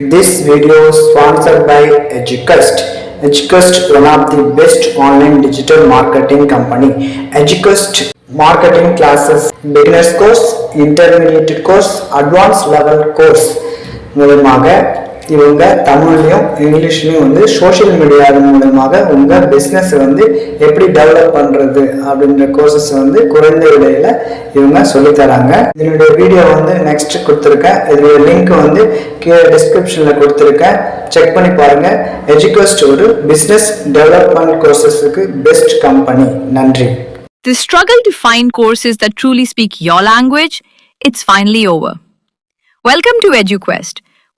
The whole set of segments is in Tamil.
This video is sponsored by Educust. Educust, one of the best online digital marketing company. Educust marketing classes, beginners course, intermediate course, advanced level course மூலமாக இவங்க தமிழ்லையும் இங்கிலீஷ்லையும் வந்து சோஷியல் மீடியா மூலமாக உங்க பிஸ்னஸ் வந்து எப்படி டெவலப் பண்றது அப்படின்ற கோர்சஸ் வந்து குறைந்த விலையில இவங்க சொல்லித் தராங்க. இதனுடைய வீடியோ வந்து நெக்ஸ்ட் கொடுத்துருக்கேன். இதனுடைய லிங்க் வந்து கீழே டிஸ்கிரிப்ஷன்ல கொடுத்துருக்கேன். செக் பண்ணி பாருங்க. எஜுகஸ்ட் ஒரு பிஸ்னஸ் டெவலப்மெண்ட் கோர்சஸுக்கு பெஸ்ட் கம்பெனி நன்றி. The struggle to find courses that truly speak your language, it's finally over. Welcome to EduQuest,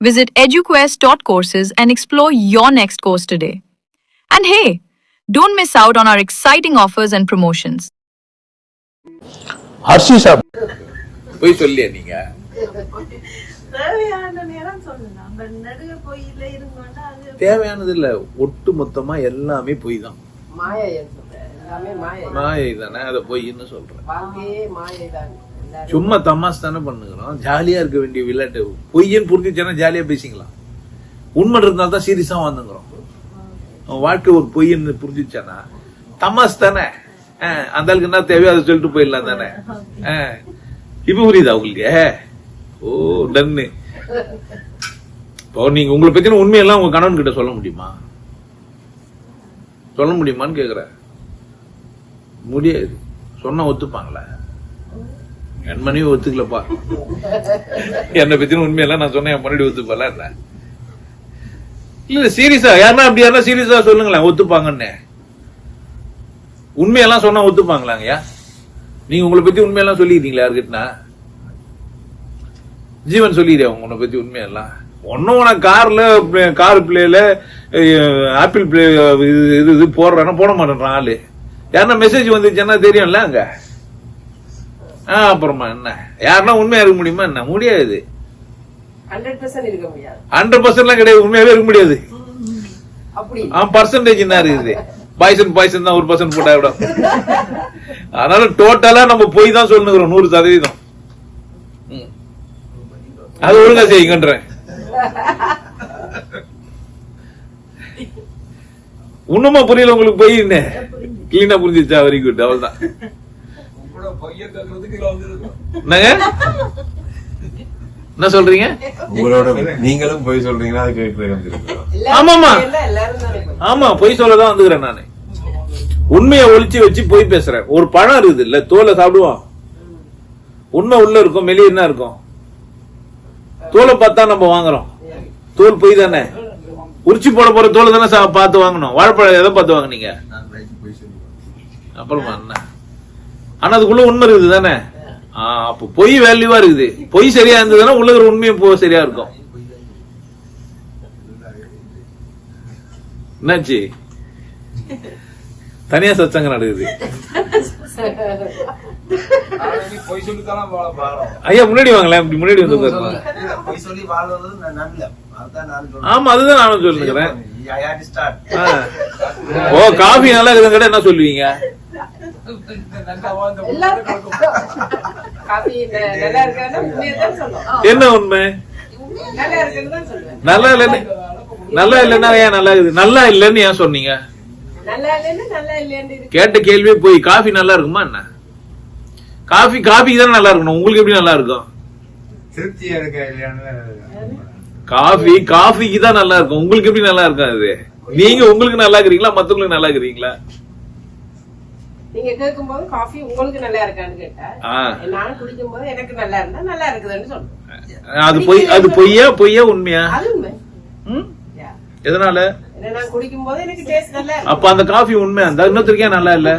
Visit eduquest.courses and explore your next course today. And hey, don't miss out on our exciting offers and promotions. ஹர்ஷிஷா போய் சொல்லியா நீங்க தேவையான நேரம் சொல்லலாம் நம்ம நடுக கோயில்ல இருந்தோம்னா அது தேவையானது இல்ல ஒட்டு மொத்தமா எல்லாமே பொய் தான் மாயை சொல்றேன் எல்லாமே மாயை மாயை தானே அதை பொய்ன்னு சொல்றேன் வாழ்க்கையே மாயை தான் எல்லாரும் சும்மா தமாஸ் தானே பண்ணுகிறோம் ஜாலியா இருக்க வேண்டிய விளையாட்டு. பொய்யன்னு புரிஞ்சுச்சுன்னா ஜாலியா பேசிக்கலாம். உண்மை இருந்தால் தான் சீரியஸா வந்துங்கிறோம் அவன் வாழ்க்கை ஒரு பொய்ன்னு புரிஞ்சுச்சானா? தமாஸ் தானே. அந்த ஆளுக்கு என்ன தேவையோ அதை சொல்லிட்டு போயிடலாம் தானே. இப்ப புரியுதா உங்களுக்கு? ஓ டன்னு இப்போ நீங்க உங்களை பத்தின உண்மையெல்லாம் உங்க கணவன் கிட்ட சொல்ல முடியுமா? சொல்ல முடியுமான்னு கேக்குறேன். முடியாது. சொன்னா ஒத்துப்பாங்களா? என் மனைவி ஒத்துக்கலப்பா. என்னை பத்தின உண்மையெல்லாம் நான் சொன்னேன் என் மனைவி ஒத்துப்பால என்ன? இல்ல சீரியஸா யாருன்னா அப்படி யாருன்னா சீரியஸா சொல்லுங்களேன் ஒத்துப்பாங்கன்னு. உண்மையெல்லாம் சொன்னா ஒத்துப்பாங்களாங்கய்யா நீங்க உங்களை பத்தி உண்மையெல்லாம் சொல்லிக்கிறீங்களா யாருக்கிட்டனா ஜீவன் சொல்லிடுறேன் உங்களை பத்தி உண்மையெல்லாம். ஒன்னும் உனக்கு கார்ல கார் பிளேல ஆப்பிள் பிளே இது இது போடுறானா போட மாட்டேன்றான் ஆளு. யாருன்னா மெசேஜ் வந்துச்சுன்னா தெரியும்ல அங்க? அப்புறமா என்ன? யாருன்னா உண்மையா இருக்க முடியுமா என்ன? முடியாது. ஹண்ட்ரட் பர்சன்ட்லாம் கிடையாது. உண்மையாவே இருக்க முடியாது. ஆ பர்சன்டேஜ் என்ன இருக்குது? பாய்சன் பாய்சன் தான் ஒரு பர்சன்ட் போட்டா விட அதனால டோட்டலா நம்ம போய் தான் சொல்லுகிறோம். நூறு சதவீதம். அது ஒழுங்கா செய்யுங்கன்றேன். இன்னுமா புரியல உங்களுக்கு போய் என்ன? கிளீனா புரிஞ்சிச்சா வெரி குட் அவ்வளவுதான். என்னங்க என்ன சொல்றீங்க? உங்களோட நீங்களும் போய் சொல்றீங்கன்னா அது வந்திருக்கிறோம் ஆமாமா. ஆமா பொய் சொல்லதான் வந்துக்கிறேன் நானு. உண்மையை ஒளிச்சு வச்சு பொய் பேசுறேன். ஒரு பழம் இருக்குது இல்ல தோலை சாப்பிடுவோம். உண்மை உள்ள இருக்கும் வெளியே என்ன இருக்கும்? தோலை பார்த்தா நம்ம வாங்குறோம். தோல் பொய் தானே? உரிச்சு போட போற தோலை தானே சா- பார்த்து வாங்கணும். வாழைப்பழம் எதை பார்த்து வாங்குனீங்க? அப்புறமா என்ன? ஆனா அதுக்குள்ள உண்மை இருக்குது தானே? அப்ப பொய் வேல்யூவா இருக்குது. பொய் சரியா இருந்ததுன்னா உள்ள இருக்கிற உண்மையும் போ சரியா இருக்கும். என்னாச்சு? தனியா சத்சங்கம் நடக்குது. ஐயா முன்னாடி வாங்களேன். இப்படி முன்னாடி வந்து ஆமா அதுதான் நானும். ஆ. ஓ காஃபி நல்லா என்ன சொல்லுவீங்க? என்ன உண்மை? நல்லா இல்லைன்னு நல்லா இல்லைன்னா ஏன் நல்லா இருக்குது? நல்லா இல்லைன்னு ஏன் சொன்னீங்க? கேட்ட கேள்வியே போய் காஃபி நல்லா இருக்குமா என்ன? காஃபி காஃபிக்கு தானே நல்லா இருக்கணும். உங்களுக்கு எப்படி நல்லா இருக்கும்? காஃபி காஃபிக்கு தான் நல்லா இருக்கும். உங்களுக்கு எப்படி நல்லா இருக்கும் அது நீங்க உங்களுக்கு நல்லா இருக்கிறீங்களா? மத்தவங்களுக்கு நல்லா இருக்கிறீங்களா? நீங்க கேட்கும்போது காஃபி உங்களுக்கு நல்லா இருக்கான்னு கேட்டா ஆ. நான் குடிக்கும் போது எனக்கு நல்லா இருந்தா நல்லா இருக்குதுன்னு சொல்றேன். அது பொய் அது பொய்யா பொய்யா உண்மையா? அது உண்மை. எதனால? நான் குடிக்கும் போது எனக்கு டேஸ்ட் நல்லா அப்ப அந்த காஃபி உண்மை அந்த இன்னொருத்தருக்கே நல்லா இல்ல?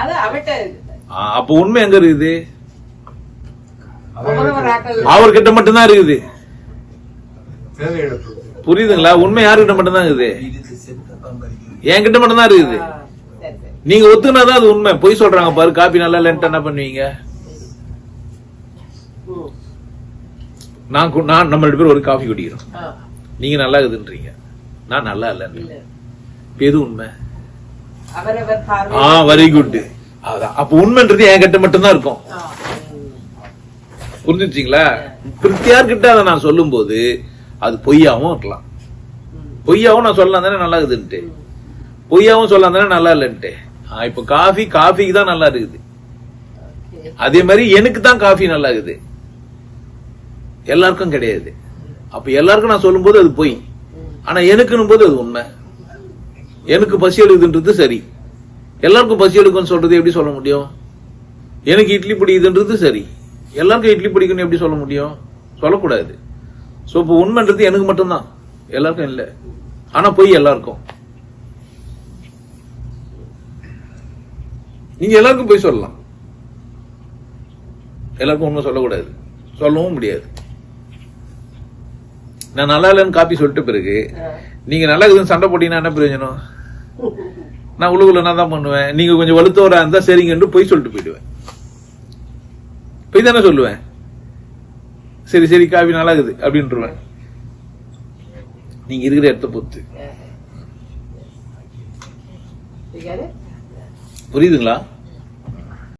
அது அவட்ட அப்ப உண்மை எங்க இருக்குது? அவர்கிட்ட மட்டும்தான் இருக்குது. புரியுதுங்களா? உண்மை யாருக்கிட்ட மட்டும்தான் இருக்குது? என்கிட்ட மட்டும் தான் இருக்குது நீங்க ஒத்துனாதான் அது உண்மை. பொய் சொல்றாங்க பாரு காப்பி நல்லா இல்லைன்ட்டு என்ன பண்ணுவீங்க. நான் நான் நம்ம ரெண்டு பேரும் ஒரு காஃபி குடிக்கிறோம். நீங்க நல்லா இருக்குதுன்றீங்க. நான் நல்லா இல்ல. எது உண்மை? ஆ வெரி குட் அப்ப உண்மைன்றது என்கிட்ட மட்டும்தான் இருக்கும். புரிஞ்சுச்சிங்களா? பிரித்தியார் கிட்ட அதை நான் சொல்லும்போது அது பொய்யாவும் இருக்கலாம். பொய்யாவும் நான் சொல்லலாம் தானே நல்லா இருக்குதுன்ட்டு. பொய்யாவும் சொல்லலாம் தானே நல்லா இல்லைன்ட்டு. இப்ப காஃபி காஃபிக்கு தான் நல்லா இருக்குது. அதே மாதிரி எனக்கு தான் காஃபி நல்லா இருக்குது. எல்லாருக்கும் கிடையாது. அப்ப எல்லாருக்கும் நான் சொல்லும்போது அது பொய். ஆனா எனக்குன்னும் போது அது உண்மை. எனக்கு பசி எடுக்குதுன்றது சரி. எல்லாருக்கும் பசி எடுக்கும்னு சொல்றது எப்படி சொல்ல முடியும்? எனக்கு இட்லி பிடிக்குதுன்றது சரி. எல்லாருக்கும் இட்லி பிடிக்கும்னு எப்படி சொல்ல முடியும்? சொல்லக்கூடாது. ஸோ இப்போ உண்மைன்றது எனக்கு மட்டும்தான். எல்லாருக்கும் இல்லை. ஆனா பொய் எல்லாருக்கும். நீங்க எல்லாருக்கும் போய் சொல்லலாம். எல்லாருக்கும் உண்மை சொல்லக்கூடாது. சொல்லவும் முடியாது. நான் நல்லா இல்லைன்னு காப்பி சொல்லிட்ட பிறகு நீங்க நல்லா இருக்குதுன்னு சண்டை போட்டீங்கன்னா என்ன பிரயோஜனம்? நான் உள்ளுக்குள்ள நான் தான் பண்ணுவேன். நீங்க கொஞ்சம் வலுத்தவரா இருந்தா சரிங்கன்னு போய் சொல்லிட்டு போயிடுவேன். போய் தானே சொல்லுவேன். சரி சரி காபி நல்லா இருக்குது அப்படின்ட்டுருவேன் நீங்க இருக்கிற இடத்த பொறுத்து. You get it? புரியுதுங்களா?